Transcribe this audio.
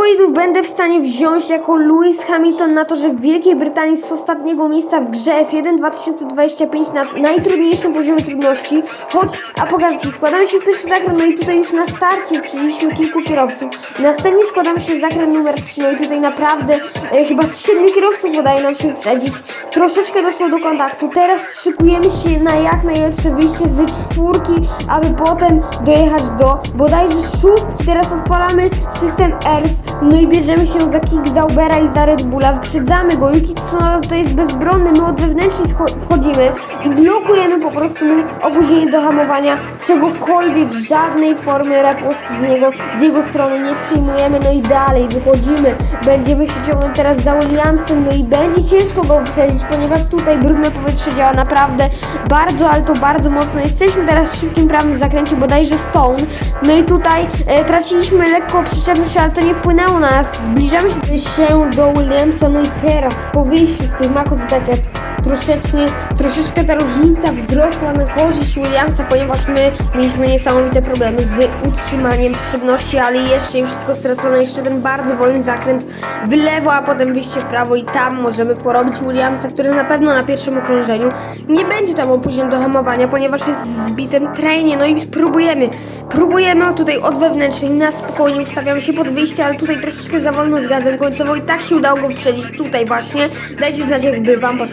bolidów będę w stanie wziąć jako Lewis Hamilton na to, że w Wielkiej Brytanii z ostatniego miejsca w grze F1 2025 na najtrudniejszym poziomie trudności. Choć, a pokażę Ci, składamy się w pierwszy zakręt, no i tutaj już na starcie przyjęliśmy kilku kierowców. Następnie składamy się w zakręt numer 3, no i tutaj naprawdę e, chyba z siedmiu kierowców udaje nam się wyprzedzić. Troszeczkę doszło do kontaktu. Teraz szykujemy się na jak najlepsze wyjście z czwórki, aby potem dojechać do bodajże szóstki. Teraz odpalamy system ERS, no i bierzemy się za kick Zaubera i za Red Bulla. Wyprzedzamy go. Yuki Tsunoda tutaj jest bezbronny. My od wewnętrznej wchodzimy i blokujemy po prostu mu opóźnienie do hamowania. Czegokolwiek, żadnej formy repost z niego, z jego strony nie przyjmujemy. No i dalej wychodzimy. Będziemy się ciągnąć teraz za Williamsem. No i będzie ciężko go wyprzedzić, ponieważ tutaj brudne powietrze działa naprawdę bardzo, ale to bardzo mocno. Jesteśmy teraz w szybkim prawym zakręcie, bodajże Stone. No i tutaj e, traciliśmy lekko przyczepność, ale to nie wpłynęło na nas. Zbliżamy się do Williamsa, no i teraz po wyjściu z tych Makos Beckett troszeczkę, troszeczkę ta różnica wzrosła na korzyść Williamsa, ponieważ my mieliśmy niesamowite problemy z utrzymaniem przyczepności, ale jeszcze nie wszystko stracone. Jeszcze ten bardzo wolny zakręt w lewo, a potem wyjście w prawo i tam możemy porobić Williamsa, który na pewno na pierwszym okrążeniu nie będzie tam opóźniony do hamowania, ponieważ jest zbitym trainie. No i próbujemy, próbujemy tutaj od wewnętrznej, na spokojnie ustawiamy się pod wyjście, ale tutaj troszeczkę za wolno z gazem końcową i tak się udało go wyprzedzić tutaj właśnie. Dajcie znać jakby wam poszło.